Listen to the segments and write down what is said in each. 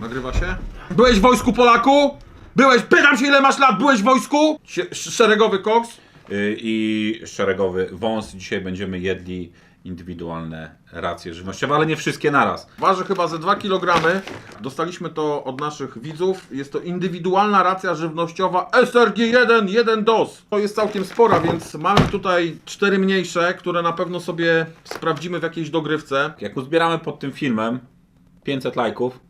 Nagrywa się? Byłeś w wojsku Polaku? Byłeś, pytam się ile masz lat, byłeś w wojsku? Sie- szeregowy koks? Y, i szeregowy wąs. Dzisiaj będziemy jedli indywidualne racje żywnościowe, ale nie wszystkie naraz. Waży chyba ze 2 kg. Dostaliśmy to od naszych widzów. Jest to indywidualna racja żywnościowa SRG1 1 DOS. To jest całkiem spora, więc mamy tutaj cztery mniejsze, które na pewno sobie sprawdzimy w jakiejś dogrywce. Jak uzbieramy pod tym filmem 500 lajków,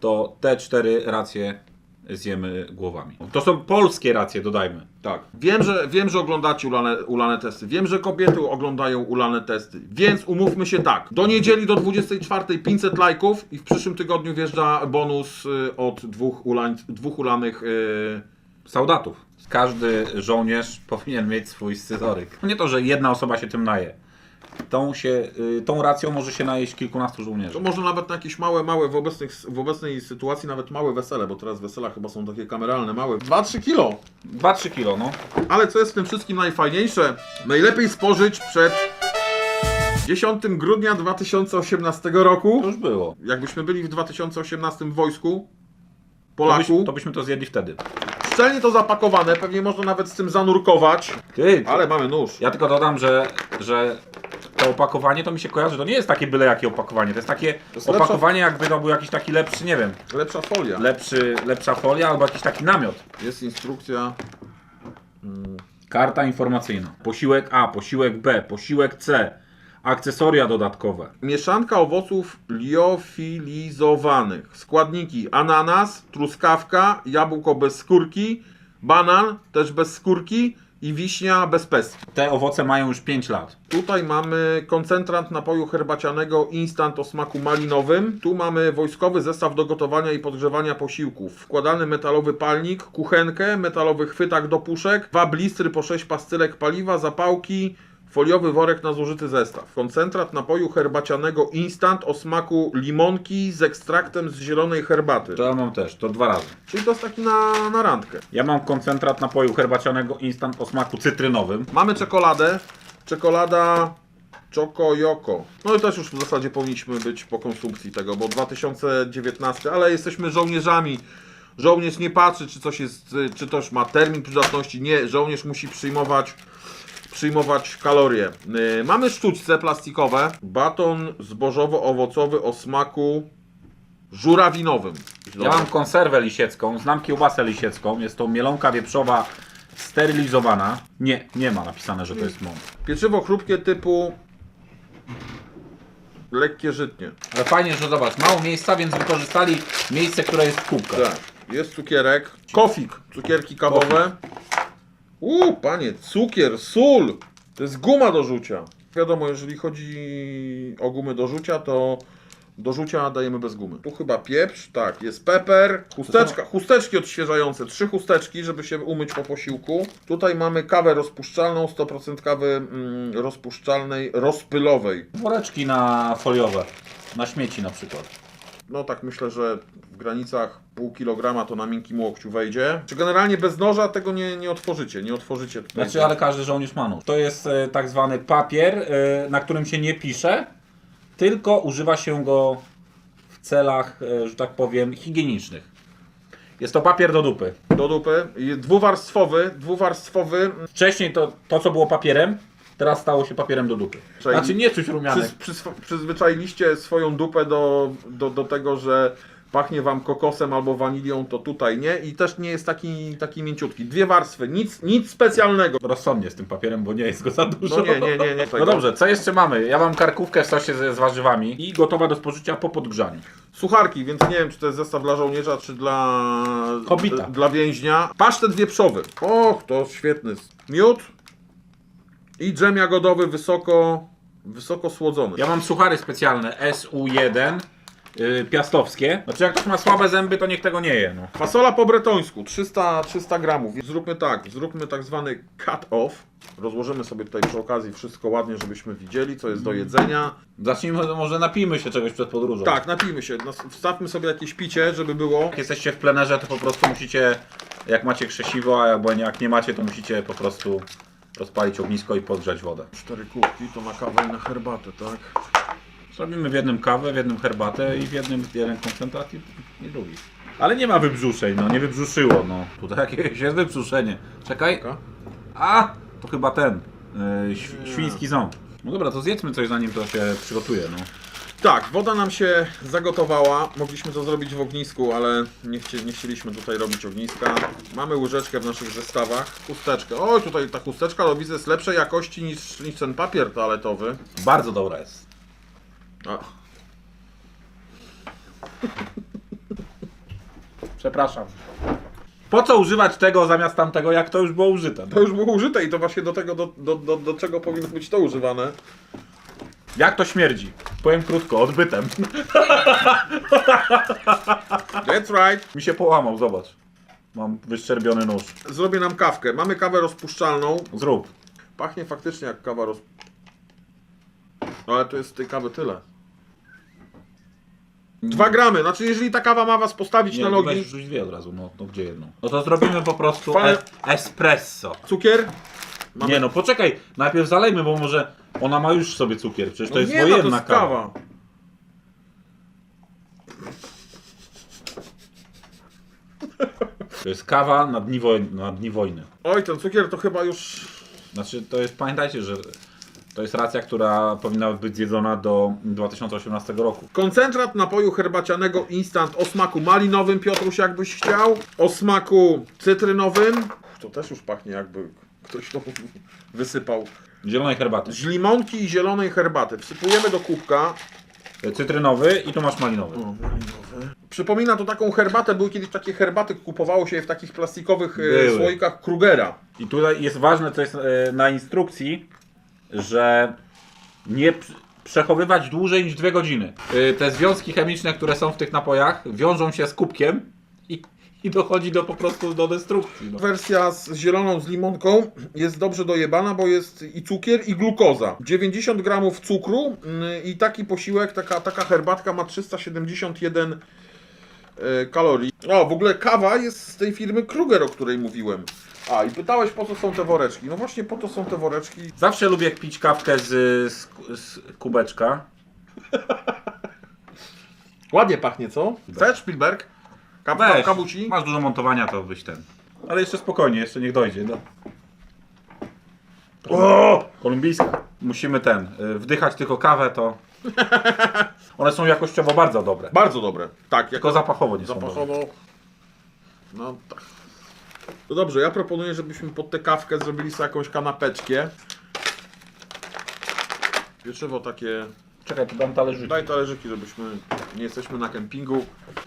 to te cztery racje zjemy głowami. To są polskie racje, dodajmy. Tak. Wiem, że, wiem, że oglądacie ulane, ulane testy. Wiem, że kobiety oglądają ulane testy. Więc umówmy się tak. Do niedzieli do 24 500 lajków i w przyszłym tygodniu wjeżdża bonus y, od dwóch, ulań, dwóch ulanych. Y, Saudatów. Każdy żołnierz powinien mieć swój scyzoryk. Nie to, że jedna osoba się tym naje. Tą, się, y, tą racją może się najeść kilkunastu żołnierzy. to może nawet na jakieś małe, małe w, obecnych, w obecnej sytuacji nawet małe wesele, bo teraz wesela chyba są takie kameralne, małe. 2-3 kilo. 2-3 kilo, no. Ale co jest w tym wszystkim najfajniejsze? Najlepiej spożyć przed 10 grudnia 2018 roku. To już było. Jakbyśmy byli w 2018 w wojsku, To, Polaku, byś, to byśmy to zjedli wtedy. szczelnie to zapakowane, pewnie można nawet z tym zanurkować, Ty, ale mamy nóż. Ja tylko dodam, że, że to opakowanie to mi się kojarzy, to nie jest takie byle jakie opakowanie, to jest takie jest opakowanie jakby to był jakiś taki lepszy, nie wiem, Lepsza folia. lepszy, lepsza folia albo jakiś taki namiot. Jest instrukcja. Karta informacyjna. Posiłek A, posiłek B, posiłek C, akcesoria dodatkowe. Mieszanka owoców liofilizowanych. Składniki ananas, truskawka, jabłko bez skórki, banan też bez skórki i wiśnia bez pestki. Te owoce mają już 5 lat. Tutaj mamy koncentrant napoju herbacianego instant o smaku malinowym. Tu mamy wojskowy zestaw do gotowania i podgrzewania posiłków. Wkładany metalowy palnik, kuchenkę, metalowy chwytak do puszek, dwa blistry po 6 pastylek paliwa, zapałki, foliowy worek na zużyty zestaw. Koncentrat napoju herbacianego instant o smaku limonki z ekstraktem z zielonej herbaty. To ja mam też, to dwa razy. Czyli to jest taki na, na randkę. Ja mam koncentrat napoju herbacianego instant o smaku cytrynowym. Mamy czekoladę. Czekolada Choco Yoko. No i też już w zasadzie powinniśmy być po konsumpcji tego, bo 2019, ale jesteśmy żołnierzami. Żołnierz nie patrzy, czy coś jest, czy też ma termin przydatności. Nie, żołnierz musi przyjmować, przyjmować kalorie. Yy, mamy sztućce plastikowe. Baton zbożowo-owocowy o smaku żurawinowym. Ja mam konserwę lisiecką, znam kiełbasę lisiecką, jest to mielonka wieprzowa sterylizowana. Nie, nie ma napisane, że to jest mąk. Pieczywo chrupkie typu lekkie żytnie. Ale fajnie, że zobacz, mało miejsca, więc wykorzystali miejsce, które jest w kubkach. Tak, jest cukierek. Kofik, cukierki kawowe. Uuu, panie, cukier, sól. To jest guma do rzucia. Wiadomo, jeżeli chodzi o gumy do rzucia, to do rzucia dajemy bez gumy. Tu chyba pieprz, tak, jest peper, chusteczka, chusteczki odświeżające, trzy chusteczki, żeby się umyć po posiłku. Tutaj mamy kawę rozpuszczalną, 100% kawy mm, rozpuszczalnej, rozpylowej. Woreczki na foliowe, na śmieci na przykład. No tak myślę, że w granicach pół kilograma to na miękkim łokciu wejdzie. Czy generalnie bez noża tego nie, nie otworzycie, nie otworzycie tutaj. Znaczy, ale każdy żołnierz ma nóż. To jest e, tak zwany papier, e, na którym się nie pisze, tylko używa się go w celach, e, że tak powiem, higienicznych. Jest to papier do dupy. Do dupy. I Dwuwarstwowy, dwuwarstwowy. Wcześniej to, to co było papierem, teraz stało się papierem do dupy. Czyli Znaczy nie czuć rumianek. Przys, przys, przyzwyczailiście swoją dupę do, do, do tego, że pachnie wam kokosem albo wanilią, to tutaj nie. I też nie jest taki, taki mięciutki. Dwie warstwy, nic, nic specjalnego. Rozsądnie z tym papierem, bo nie jest go za dużo. No nie, nie, nie, nie. No dobrze, co jeszcze mamy? Ja mam karkówkę w sosie z, z warzywami i gotowa do spożycia po podgrzaniu. Sucharki, więc nie wiem, czy to jest zestaw dla żołnierza, czy dla, Hobbita. dla więźnia. Pasztet wieprzowy. Och, to świetny. Miód i dżem jagodowy wysoko, wysoko słodzony. Ja mam suchary specjalne SU1 yy, piastowskie. Znaczy jak ktoś ma słabe zęby, to niech tego nie je. No. Fasola po bretońsku, 300, 300 gramów. Zróbmy tak, zróbmy tak zwany cut off. Rozłożymy sobie tutaj przy okazji wszystko ładnie, żebyśmy widzieli, co jest do jedzenia. Zacznijmy, może napijmy się czegoś przed podróżą. Tak, napijmy się. Nas- Wstawmy sobie jakieś picie, żeby było. Jak jesteście w plenerze, to po prostu musicie Jak macie krzesiwo, a jak, jak nie macie, to musicie po prostu rozpalić ognisko i podgrzać wodę. Cztery kubki to na kawę i na herbatę, tak? Zrobimy w jednym kawę, w jednym herbatę i w jednym jeden koncentrat i, i drugi. Ale nie ma wybrzuszeń, no nie wybrzuszyło, no. Tutaj jakieś jest wybrzuszenie. Czekaj. A! To chyba ten. Yy, świ- świński ząb. No dobra, to zjedzmy coś zanim to się przygotuje, no. Tak, woda nam się zagotowała. Mogliśmy to zrobić w ognisku, ale nie, chcie, nie chcieliśmy tutaj robić ogniska. Mamy łyżeczkę w naszych zestawach. Chusteczkę. O, tutaj ta chusteczka, to widzę, jest lepszej jakości niż, niż ten papier toaletowy. Bardzo dobra jest. A, Przepraszam. Po co używać tego zamiast tamtego, jak to już było użyte? to No? już było użyte i to właśnie do tego, do, do, do, do czego powinno być to używane. Jak to śmierdzi? Powiem krótko, odbytem. That's right. Mi się połamał, zobacz. Mam wyszczerbiony nóż. Zrobię nam kawkę. Mamy kawę rozpuszczalną. Zrób. Pachnie faktycznie jak kawa roz... Ale to jest tej kawy tyle. Dwa gramy, znaczy jeżeli ta kawa ma was postawić Nie, na no nogi, weź rzuć dwie od razu, no, no gdzie jedną? No to zrobimy po prostu Fajne- e espresso. cukier, Mamy- Nie no, poczekaj, najpierw zalejmy, bo może ona ma już w sobie cukier, przecież to No jest nie, no to wojenna jest kawa. kawa. To jest kawa na dni, woj... na dni wojny. Oj, ten cukier to chyba już... Znaczy, to jest, pamiętajcie, że to jest racja, która powinna być zjedzona do 2018 roku. Koncentrat napoju herbacianego instant o smaku malinowym, Piotruś, jakbyś chciał. O smaku cytrynowym. To też już pachnie jakby ktoś to wysypał. Zielonej herbaty. Z limonki i zielonej herbaty. Wsypujemy do kubka. Cytrynowy i tu masz malinowy. Przypomina to taką herbatę, były kiedyś takie herbaty, kupowało się je w takich plastikowych e, Były. słoikach Krugera. I tutaj jest ważne, co jest e, na instrukcji, że nie p- przechowywać dłużej niż dwie godziny. E, Te związki chemiczne, które są w tych napojach, wiążą się z kubkiem i, dochodzi do po prostu do destrukcji. No. Wersja z zieloną z limonką jest dobrze dojebana, bo jest i cukier, i glukoza. 90 gramów cukru mm, i taki posiłek, taka, taka herbatka ma 371 e, kalorii. O, w ogóle kawa jest z tej firmy Kruger, o której mówiłem. A, i pytałeś po co są te woreczki. No właśnie po to są te woreczki. Zawsze lubię pić kawkę z, z, z kubeczka. Ładnie pachnie, co? Chcesz, Spielberg? Kawa, Weź, kabuci? masz dużo montowania, to byś ten. Ale jeszcze spokojnie, jeszcze niech dojdzie. No. O! Kolumbijska. Musimy ten, y, wdychać tylko kawę, to... One są jakościowo bardzo dobre. Bardzo dobre. Tak, Tylko jako zapachowo nie są dobre. zapachowo. No tak. No dobrze, ja proponuję, żebyśmy pod tę kawkę zrobili sobie jakąś kanapeczkę. Pieczywo takie. Czekaj, tu dam talerzyk. Daj talerzyki, żebyśmy. Nie jesteśmy na kempingu.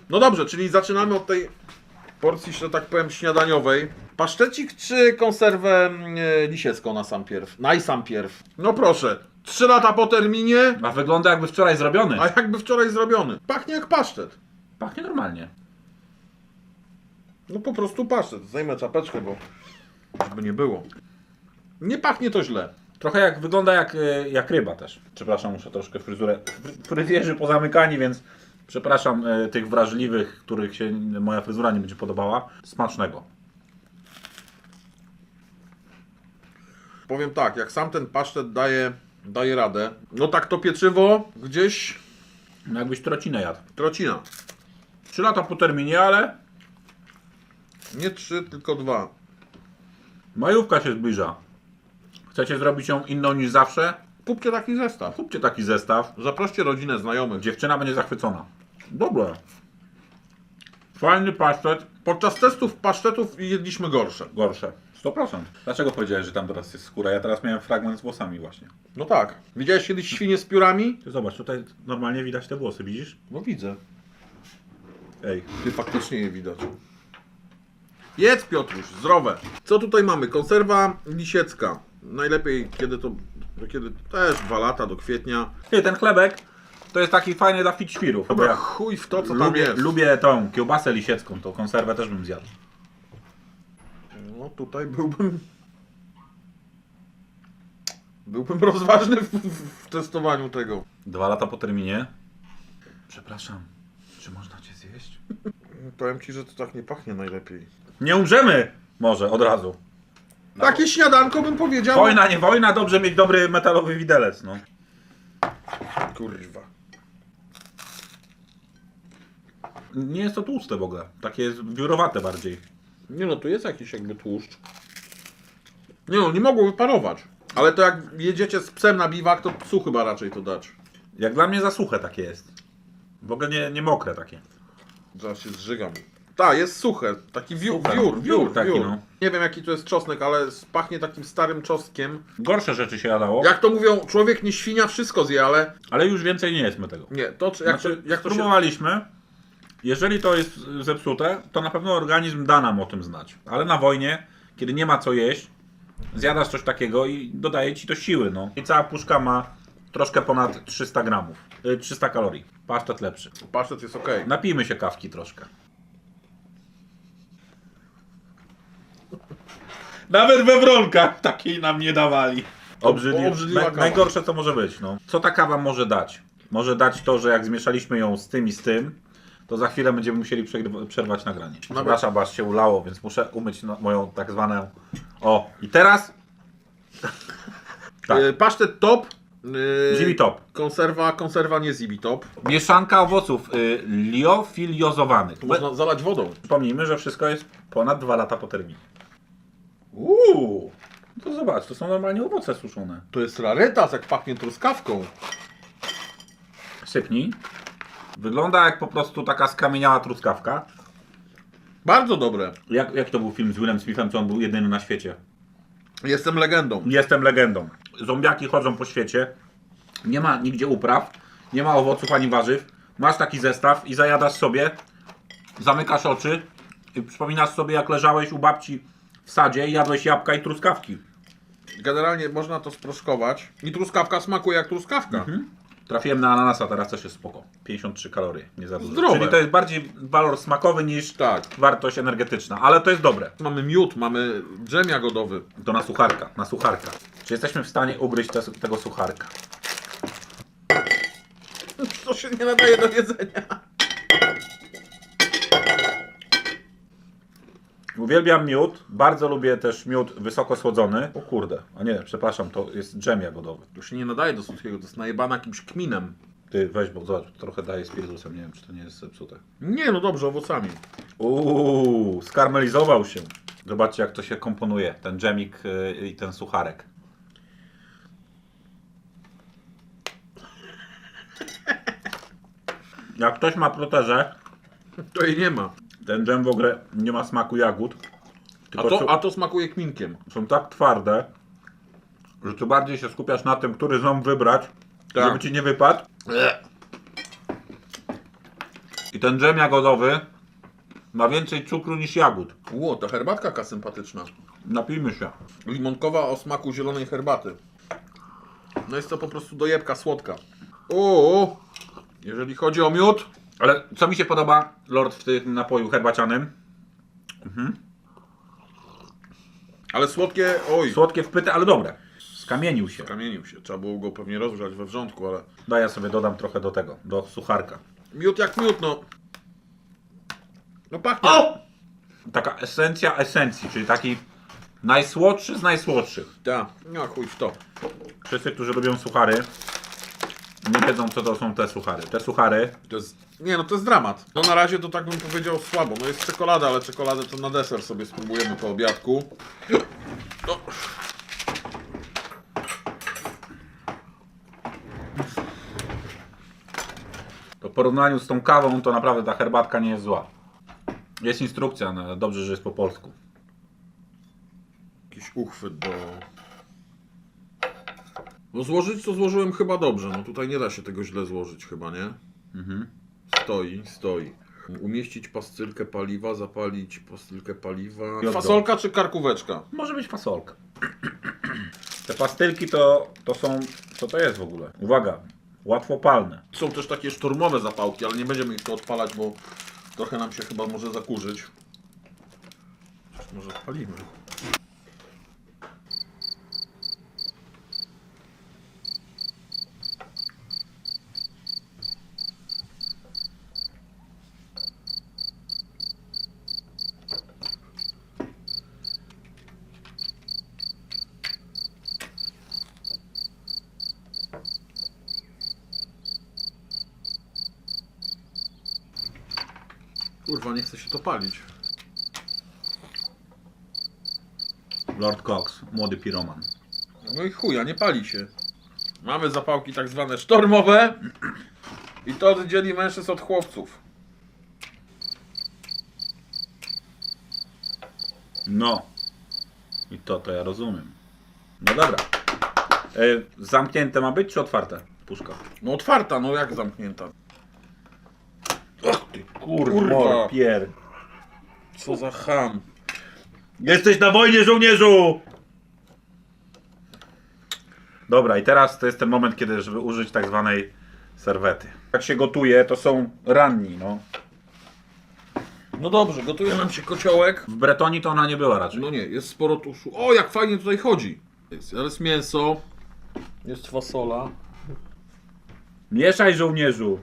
No dobrze, czyli zaczynamy od tej porcji, że tak powiem, śniadaniowej. Pasztecik czy konserwę e, lisiecką na sam pierw? Najsam pierw. No proszę. Trzy lata po terminie, A wygląda jakby wczoraj zrobiony. a jakby wczoraj zrobiony. Pachnie jak pasztet. Pachnie normalnie. No po prostu pasztet. Zajmę czapeczkę, bo żeby nie było. Nie pachnie to źle. Trochę jak wygląda jak, y, jak ryba też. Przepraszam, muszę troszkę fryzurę. fry- Fryzjerzy pozamykani, więc przepraszam y, tych wrażliwych, których się moja fryzura nie będzie podobała. Smacznego. Powiem tak, jak sam ten pasztet daje, daje radę, no tak to pieczywo gdzieś No jakbyś trocinę jadł. trocina. Trzy lata po terminie, ale Nie trzy, tylko dwa. majówka się zbliża. Chcecie zrobić ją inną niż zawsze? Kupcie taki zestaw. Kupcie taki zestaw. Zaproście rodzinę, znajomych. Dziewczyna będzie zachwycona. Dobre. Fajny pasztet. Podczas testów pasztetów jedliśmy gorsze. Gorsze. 100%. Dlaczego powiedziałeś, że tam teraz jest skóra? Ja teraz miałem fragment z włosami właśnie. No tak. Widziałeś kiedyś świnie z piórami? Ty zobacz, tutaj normalnie widać te włosy, widzisz? No widzę. Ej. Ty faktycznie je widać. Jedz Piotruś, zdrowe. Co tutaj mamy? Konserwa lisiecka. Najlepiej kiedy to, kiedy też dwa lata do kwietnia. Ty, ten chlebek to jest taki fajny dla fit świrów. bo Dobra, ja chuj w to co tam lubię, jest. lubię tą kiełbasę lisiecką, tą konserwę też bym zjadł. No tutaj byłbym. Byłbym rozważny w, w, w testowaniu tego. Dwa lata po terminie. Przepraszam, czy można cię zjeść? Powiem ci, że to tak nie pachnie najlepiej. Nie umrzemy może od razu. Takie śniadanko bym powiedział. Wojna, nie wojna, dobrze mieć dobry metalowy widelec, no. Kurwa. Nie jest to tłuste w ogóle. Takie jest wiórowate bardziej. Nie no, tu jest jakiś jakby tłuszcz. Nie no, nie mogło wyparować. Ale to jak jedziecie z psem na biwak, to psu chyba raczej to dać. Jak dla mnie za suche takie jest. W ogóle nie, nie mokre takie. Zaraz się zżygam. Tak, jest suche. Taki wiór, wiór, wiór, Wiór taki, wiór. no. Nie wiem jaki to jest czosnek, ale pachnie takim starym czosnkiem. Gorsze rzeczy się jadało, Jak to mówią, człowiek nie świnia, wszystko zje, ale ale już więcej nie jedzmy tego. nie, to czy- jak, Znaczy, to, jak to się... spróbowaliśmy. Jeżeli to jest zepsute, to na pewno organizm da nam o tym znać. Ale na wojnie, kiedy nie ma co jeść, zjadasz coś takiego i dodaje ci to siły. No. I cała puszka ma troszkę ponad 300 gramów. y, 300 kalorii. Pasztet lepszy. Pasztet jest okej. Napijmy się kawki troszkę. Nawet we wronkach takiej nam nie dawali. Obrzydliwe. obrzydliwa Naj, kawa. najgorsze co może być. No. Co ta kawa może dać? Może dać to, że jak zmieszaliśmy ją z tym i z tym, to za chwilę będziemy musieli przegrywa- przerwać nagranie. Przepraszam, bo aż się ulało, więc muszę umyć no, moją tak zwaną... O, i teraz Tak. Y, Pasztet top. y, Zibi Top. Konserwa, konserwa nie Zibi top. Mieszanka owoców y, liofiliozowanych. Można zalać wodą. Przypomnijmy, że wszystko jest ponad 2 lata po terminie. Uuu, to zobacz, to są normalnie owoce suszone. To jest rarytas, jak pachnie truskawką. Sypnij. Wygląda jak po prostu taka skamieniała truskawka. Bardzo dobre. Jak, jak to był film z Willem Smithem, co on był jedyny na świecie? Jestem legendą. Jestem legendą. Zombiaki chodzą po świecie. Nie ma nigdzie upraw. Nie ma owoców ani warzyw. Masz taki zestaw i zajadasz sobie. Zamykasz oczy i przypominasz sobie jak leżałeś u babci w sadzie jadłeś jabłka i truskawki. Generalnie można to sproszkować. I truskawka smakuje jak truskawka. Mhm. Trafiłem na ananasa, teraz też jest spoko. 53 kalorie, nie za dużo. Zdrowe. Czyli to jest bardziej walor smakowy niż Tak. wartość energetyczna, ale to jest dobre. Mamy miód, mamy dżem jagodowy. To na sucharka, na sucharka. Czy jesteśmy w stanie ugryźć te, tego sucharka? To się nie nadaje do jedzenia. Uwielbiam miód, bardzo lubię też miód wysoko słodzony. O kurde, a nie, przepraszam, to jest dżem jagodowy. To się nie nadaje do słodkiego, to jest najebana jakimś kminem. Ty weź, bo zobacz, trochę daje spirytusem, nie wiem czy to nie jest zepsute. Nie, no dobrze, owocami. Uuu, skarmelizował się. Zobaczcie jak to się komponuje, ten dżemik yy, i ten sucharek. Jak ktoś ma protezę, To jej nie ma. Ten dżem w ogóle nie ma smaku jagód. A Tylko to, a to smakuje kminkiem. są tak twarde, że tu bardziej się skupiasz na tym, który ząb wybrać, Tak. żeby ci nie wypadł. I ten dżem jagodowy ma więcej cukru niż jagód. Ło, ta herbatka jaka sympatyczna. Napijmy się. Limonkowa o smaku zielonej herbaty. No jest to po prostu dojebka słodka. O, jeżeli chodzi o miód, Ale co mi się podoba, Lord, w tym napoju herbacianym? ale słodkie, oj, Słodkie wpyty, ale dobre. Skamienił się. kamienił się. Trzeba było go pewnie rozgrzać we wrzątku, ale Daj ja sobie dodam trochę do tego, do sucharka. miód jak miód, no. No pachnie. O! Taka esencja esencji, czyli taki najsłodszy z najsłodszych. Tak, no chuj w to. Wszyscy, którzy lubią suchary, nie wiedzą co to są te suchary. Te suchary To jest, nie no, to jest dramat. No na razie to tak bym powiedział słabo. No jest czekolada, ale czekoladę to na deser sobie spróbujemy po obiadku. No. To w porównaniu z tą kawą, to naprawdę ta herbatka nie jest zła. Jest instrukcja, no, dobrze, że jest po polsku. Jakiś uchwyt do... No złożyć to złożyłem chyba dobrze. No tutaj nie da się tego źle złożyć chyba, nie? Mhm. Stoi, stoi. Umieścić pastylkę paliwa, zapalić pastylkę paliwa. Fasolka czy karkóweczka? Może być fasolka. Te pastylki to, to są. Co to jest w ogóle? Uwaga, łatwopalne. Są też takie szturmowe zapałki, ale nie będziemy ich tu odpalać, bo trochę nam się chyba może zakurzyć. Może odpalimy. Kurwa, nie chce się to palić. Lord Cox, młody piroman. No i chuja, nie pali się. Mamy zapałki tak zwane sztormowe. I to dzieli mężczyzn od chłopców. No. I to, to ja rozumiem. No dobra. E, zamknięte ma być, czy otwarte? Puszka. No otwarta, no jak zamknięta. Kurwa, pier. Co za ham. Jesteś na wojnie, żołnierzu! Dobra, i teraz to jest ten moment, kiedy, żeby użyć tak zwanej serwety. Jak się gotuje, to są ranni, no. No dobrze, gotuje nam się kociołek. W Bretonii to ona nie była raczej. No nie, jest sporo tuszu. O, jak fajnie tutaj chodzi. Jest, jest mięso. Jest fasola. Mieszaj, żołnierzu!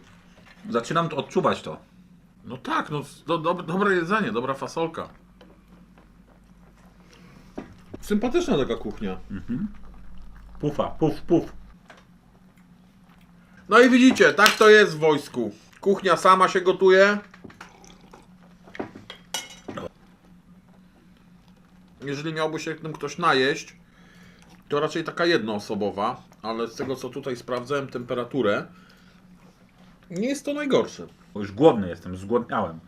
Zaczynam to odczuwać to. No tak, no do, do, dobre jedzenie, dobra fasolka. Sympatyczna taka kuchnia. Pufa, puf, puf. No i widzicie, tak to jest w wojsku. Kuchnia sama się gotuje. Jeżeli miałby się tym ktoś najeść, to raczej taka jednoosobowa, ale z tego co tutaj sprawdzałem temperaturę, nie jest to najgorsze. Bo już głodny jestem, zgłodniałem.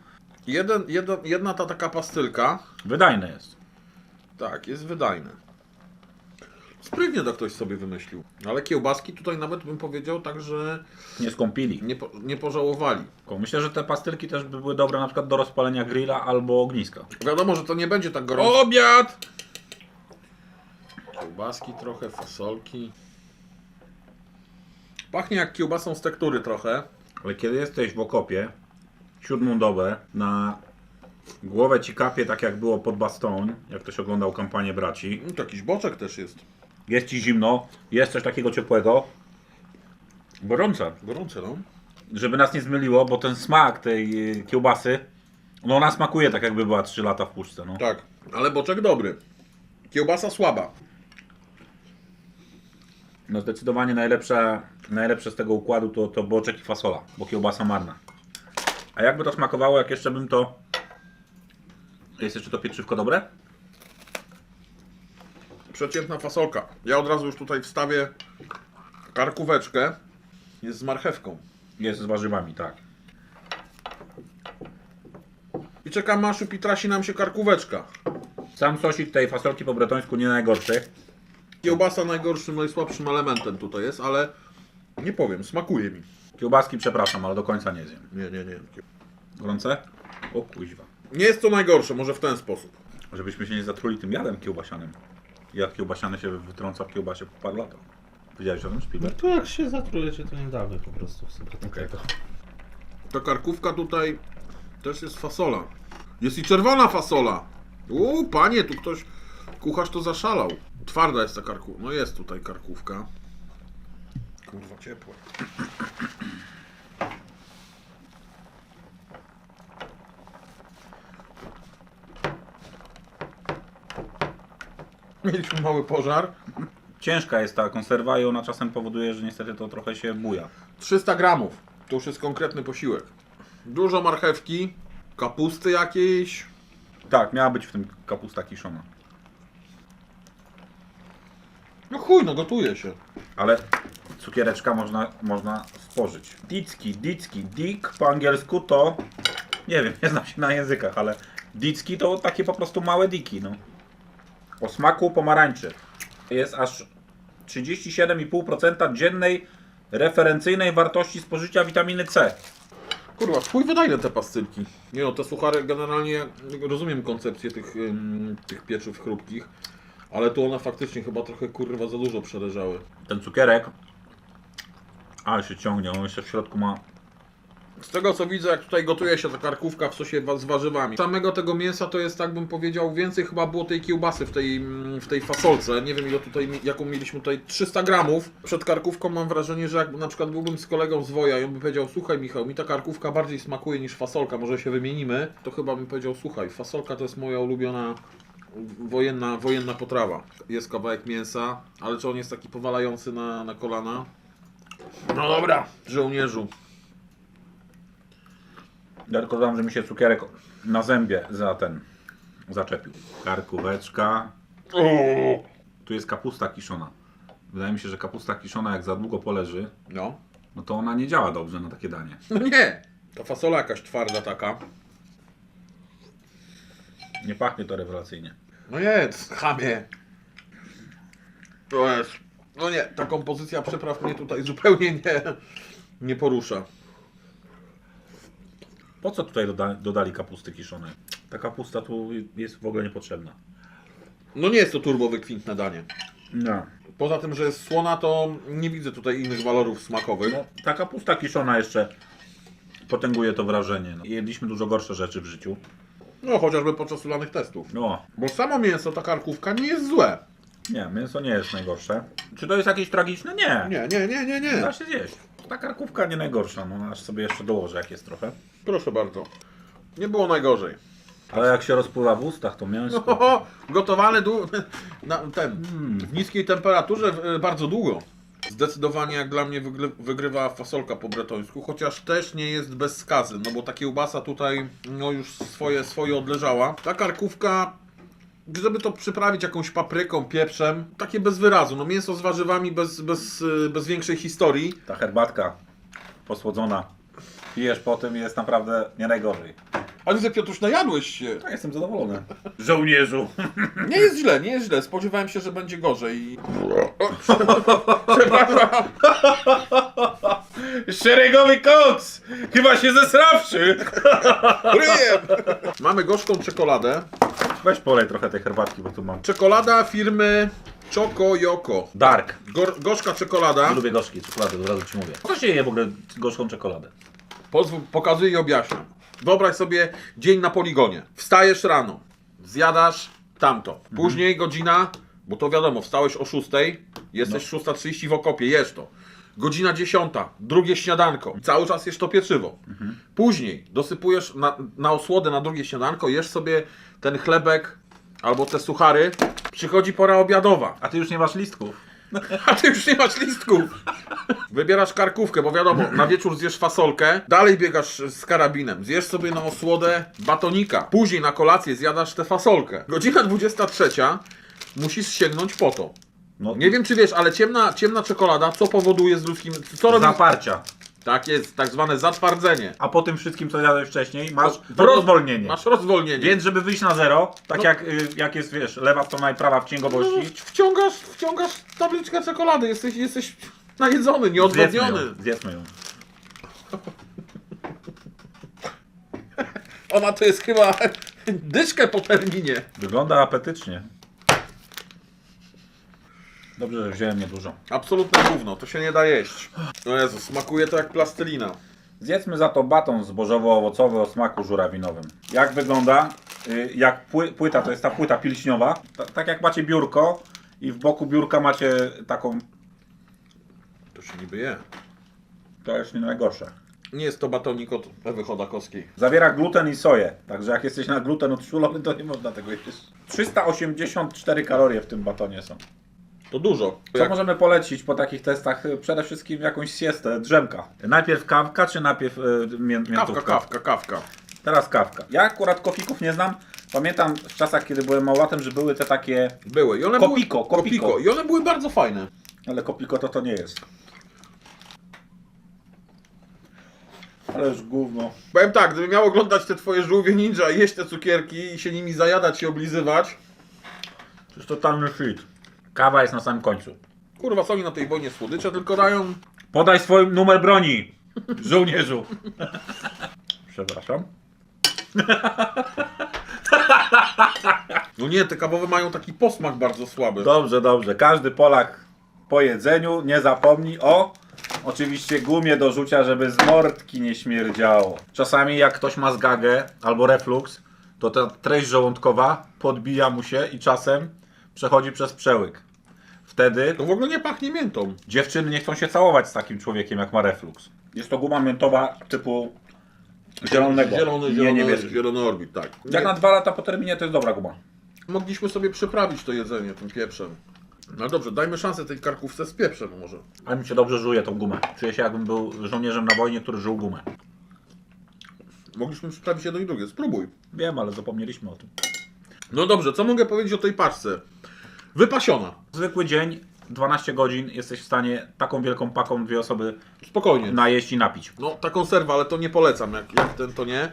Jeden, jeden, jedna ta taka pastylka, Wydajne jest. tak, jest wydajne. Sprytnie to ktoś sobie wymyślił. Ale kiełbaski tutaj nawet bym powiedział tak, że Nie skąpili. nie, po, nie pożałowali. Tylko Myślę, że te pastylki też by były dobre na przykład do rozpalenia grilla albo ogniska. Wiadomo, że to nie będzie tak gorąco. Obiad! Kiełbaski trochę, fasolki. Pachnie jak kiełbasą z tektury trochę. Ale kiedy jesteś w okopie, siódmą dobę, na głowę ci kapie tak jak było pod Bastogne, jak ktoś oglądał kampanię braci. Mm, To jakiś boczek też jest. Jest ci zimno, jest coś takiego ciepłego. Gorąca. Gorące, no. Żeby nas nie zmyliło, bo ten smak tej y, kiełbasy, no ona smakuje tak jakby była 3 lata w puszce. No. Tak, ale boczek dobry. Kiełbasa słaba. No zdecydowanie najlepsze, najlepsze z tego układu to, to boczek i fasola, bo kiełbasa marna. A jakby to smakowało, jak jeszcze bym to... Jest jeszcze to pieczywko dobre? Przeciętna fasolka. Ja od razu już tutaj wstawię karkóweczkę. Jest z marchewką. Jest z warzywami, tak. I czekam aż upitrasi nam się karkóweczka. Sam sosik tej fasolki po bretońsku nie najgorszy. Kiełbasa najgorszym, najsłabszym elementem tutaj jest, ale nie powiem, smakuje mi. Kiełbaski przepraszam, ale do końca nie zjem. Nie, nie, nie. Gorące? O kuźwa. Nie jest to najgorsze, może w ten sposób. Żebyśmy się nie zatruli tym jadem kiełbasianym. Jad kiełbasiany się wytrąca w kiełbasie po paru latach. Wiedziałeś o tym, No Spielberg? to jak się zatrujecie, to nie damy po prostu sobie takiego. Ta karkówka tutaj też jest fasola. Jest i czerwona fasola. Uuu, panie, tu ktoś, kucharz to zaszalał. Twarda jest ta karkówka. No jest tutaj karkówka. Kurwa, ciepłe. Mieliśmy mały pożar. Ciężka jest ta konserwa i ona czasem powoduje, że niestety to trochę się buja. 300 gramów. To już jest konkretny posiłek. Dużo marchewki, kapusty jakiejś. Tak, miała być w tym kapusta kiszona. No chuj, no gotuje się. Ale cukiereczka można, można spożyć. Dicki, dicki, dick po angielsku to... Nie wiem, nie znam się na językach, ale dicki to takie po prostu małe diki, no. O smaku pomarańczy. Jest aż 37,5% dziennej referencyjnej wartości spożycia witaminy C. Kurwa, chuj wydajne te pastylki. Nie no, te suchary generalnie rozumiem koncepcję tych, ym, tych pieczyw chrupkich, ale tu one faktycznie chyba trochę kurwa za dużo przeleżały. Ten cukierek, ale się ciągnie, on jeszcze w środku ma Z tego co widzę, jak tutaj gotuje się ta karkówka w sosie z warzywami. Samego tego mięsa to jest, tak bym powiedział, więcej chyba było tej kiełbasy w tej, mm, w tej fasolce. Nie wiem ile tutaj, jaką mieliśmy tutaj, 300 gramów. Przed karkówką mam wrażenie, że jak na przykład byłbym z kolegą z Woja i on by powiedział, słuchaj Michał, mi ta karkówka bardziej smakuje niż fasolka, może się wymienimy, to chyba bym powiedział, słuchaj, fasolka to jest moja ulubiona wojenna, wojenna potrawa. Jest kawałek mięsa, ale czy on jest taki powalający na, na kolana? No dobra, żołnierzu. Ja tylko dodam, że mi się cukierek na zębie za ten zaczepił. Karkóweczka. Tu jest kapusta kiszona. Wydaje mi się, że kapusta kiszona jak za długo poleży, No. no to ona nie działa dobrze na takie danie. No nie. Ta fasola jakaś twarda taka. Nie pachnie to rewelacyjnie. No jest, chamie. To jest. No nie, ta kompozycja przypraw mnie tutaj zupełnie nie, nie porusza. Po co tutaj doda dodali kapusty kiszonej? Ta kapusta tu jest w ogóle niepotrzebna. No nie jest to turbo wykwintne danie. No. Poza tym, że jest słona, to nie widzę tutaj innych walorów smakowych. no ta kapusta kiszona jeszcze potęguje to wrażenie. No. Jedliśmy dużo gorsze rzeczy w życiu. No chociażby podczas ulanych testów. No, Bo samo mięso, ta karkówka nie jest złe. nie, mięso nie jest najgorsze. Czy to jest jakieś tragiczne? Nie. Nie, nie, nie, nie, nie. Da się zjeść. Ta karkówka nie najgorsza, no aż sobie jeszcze dołożę jak jest trochę. Proszę bardzo. Nie było najgorzej. Ale jak się rozpływa w ustach, to mięsko. No, gotowane dłu- na, ten, w niskiej temperaturze bardzo długo. Zdecydowanie jak dla mnie wygry, wygrywa fasolka po bretońsku, chociaż też nie jest bez skazy, no bo ta kiełbasa tutaj no już swoje, swoje odleżała. Ta karkówka, żeby to przyprawić jakąś papryką, pieprzem, takie bez wyrazu. No mięso z warzywami bez, bez, bez większej historii. Ta herbatka posłodzona. Pijesz po tym jest naprawdę nie najgorzej. Ale widzę Piotruś, najadłeś się. Tak, jestem zadowolony. Żołnierzu. Nie jest źle, nie jest źle. Spodziewałem się, że będzie gorzej. Przepraszam. Szeregowy koc! Chyba się zesrawszy! Ryjem! Mamy gorzką czekoladę. Weź polej trochę tej herbatki, bo tu mam. Czekolada firmy Choco Yoko. Dark. Gor gorzka czekolada. Nie lubię gorzkiej czekolady, od razu ci mówię. Co się je w ogóle gorzką czekoladę? Pozwól, pokazuję i objaśniam. Wyobraź sobie dzień na poligonie. Wstajesz rano, zjadasz tamto. Później godzina, bo to wiadomo, wstałeś o 6, jesteś 6.30 w okopie, jesz to. Godzina 10, drugie śniadanko. Cały czas jesz to pieczywo. Później dosypujesz na, na osłodę na drugie śniadanko, jesz sobie ten chlebek albo te suchary. Przychodzi pora obiadowa. A ty już nie masz listków. A ty już nie masz listków. Wybierasz karkówkę, bo wiadomo, na wieczór zjesz fasolkę, dalej biegasz z karabinem, zjesz sobie na osłodę batonika, później na kolację zjadasz tę fasolkę. Godzina 23, musisz sięgnąć po to. No, Nie wiem czy wiesz, ale ciemna, ciemna czekolada, co powoduje z ludzkim... Co robi? Zaparcia. Tak jest, tak zwane zatwardzenie. A po tym wszystkim, co jadłeś wcześniej, masz Roz- rozwolnienie. Masz rozwolnienie. Więc, żeby wyjść na zero, tak No. jak, y, jak jest, wiesz, lewa strona i prawa w No, księgowości, wciągasz, wciągasz tabliczkę czekolady, jesteś, jesteś najedzony, zjedzmy nieodwodniony. ją. Zjedzmy ją. Ona to jest chyba dyczkę po terminie. Wygląda apetycznie. Dobrze, że wziąłem niedużo. Absolutne gówno, to się nie da jeść. O Jezu, smakuje to jak plastelina. Zjedzmy za to baton zbożowo-owocowy o smaku żurawinowym. Jak wygląda? Y, Jak pły, płyta, to jest ta płyta pilśniowa. Ta, tak jak macie biurko i w boku biurka macie taką, To się niby je. to jest nie najgorsze. Nie jest to batonik od Ewy Chodakowskiej. Zawiera gluten i soję, także jak jesteś na gluten odczulony, to nie można tego jeść. 384 kalorie w tym batonie są. To dużo. Co Jak, możemy polecić po takich testach? Przede wszystkim jakąś siestę, drzemka. Najpierw kawka, czy najpierw y, mię, kawka, miętówka? kawka, kawka. Teraz kawka. Ja akurat kofików nie znam. Pamiętam w czasach, kiedy byłem małatem, że były te takie... Były. I one Kopiko, były, kopiko. I one były bardzo fajne. Ale kopiko to to nie jest. Ależ gówno. Powiem tak, gdybym miał oglądać te twoje żółwie ninja i jeść te cukierki i się nimi zajadać i oblizywać, To jest totalny shit. Kawa jest na samym końcu. kurwa, co oni na tej wojnie słodycze tylko dają? Podaj swój numer broni, żołnierzu. Przepraszam. No nie, te kawowe mają taki posmak bardzo słaby. Dobrze, dobrze. Każdy Polak po jedzeniu nie zapomni o oczywiście gumie do rzucia, żeby z mordki nie śmierdziało. Czasami jak ktoś ma zgagę albo reflux, to ta treść żołądkowa podbija mu się i czasem przechodzi przez przełyk. Wtedy To w ogóle nie pachnie miętą. dziewczyny nie chcą się całować z takim człowiekiem jak ma reflux. Jest to guma miętowa typu zielonego, Zielony, nie zielony, niebieski. zielony orbit, tak. Jak na dwa lata po terminie to jest dobra guma. Mogliśmy sobie przyprawić to jedzenie tym pieprzem. No dobrze, dajmy szansę tej karkówce z pieprzem może. A mi się dobrze żuje tą gumę. Czuję się jakbym był żołnierzem na wojnie, który żuł gumę. Mogliśmy sprawdzić jedno i drugie. Spróbuj. Wiem, ale zapomnieliśmy o tym. No dobrze, co mogę powiedzieć o tej paczce? Wypasiona. Zwykły dzień, 12 godzin, jesteś w stanie taką wielką paką dwie osoby Spokojnie. najeść i napić. No, ta konserwa, ale to nie polecam. Jak, jak ten, to nie.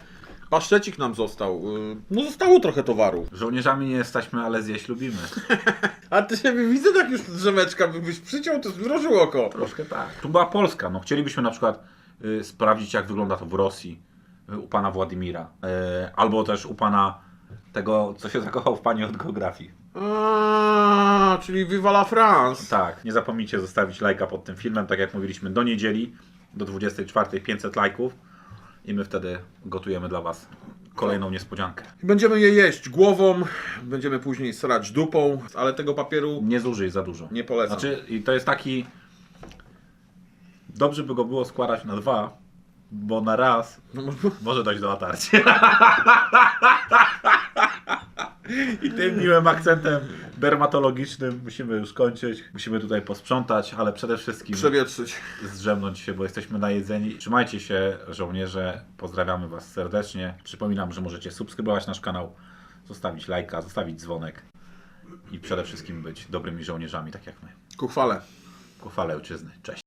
Paszczecik nam został. Yy, No, zostało trochę towaru. Żołnierzami nie jesteśmy, ale zjeść lubimy. A ty się widzę tak już drzemeczka, byś przyciął, to zmrożył oko. Troszkę tak. Tu była Polska. No, chcielibyśmy na przykład y, sprawdzić, jak wygląda to w Rosji y, u pana Władimira. Y, albo też u pana tego, co się zakochał w pani od geografii. Czyli Viva la France. Tak, nie zapomnijcie zostawić lajka pod tym filmem, tak jak mówiliśmy, do niedzieli, do 24 500 lajków i my wtedy gotujemy dla Was kolejną niespodziankę. Będziemy je jeść głową, będziemy później srać dupą, ale tego papieru Nie zużyj za dużo. nie polecam. Znaczy, i to jest taki. Dobrze by go było składać na dwa, bo na raz może- dojść do latarci. I tym miłym akcentem dermatologicznym musimy już kończyć. Musimy tutaj posprzątać, ale przede wszystkim przewietrzyć. zdrzemnąć się, bo jesteśmy najedzeni. Trzymajcie się, żołnierze. Pozdrawiamy Was serdecznie. Przypominam, że możecie subskrybować nasz kanał, zostawić lajka, zostawić dzwonek i przede wszystkim być dobrymi żołnierzami, tak jak my. Ku chwale. Ku chwale ojczyzny. Cześć.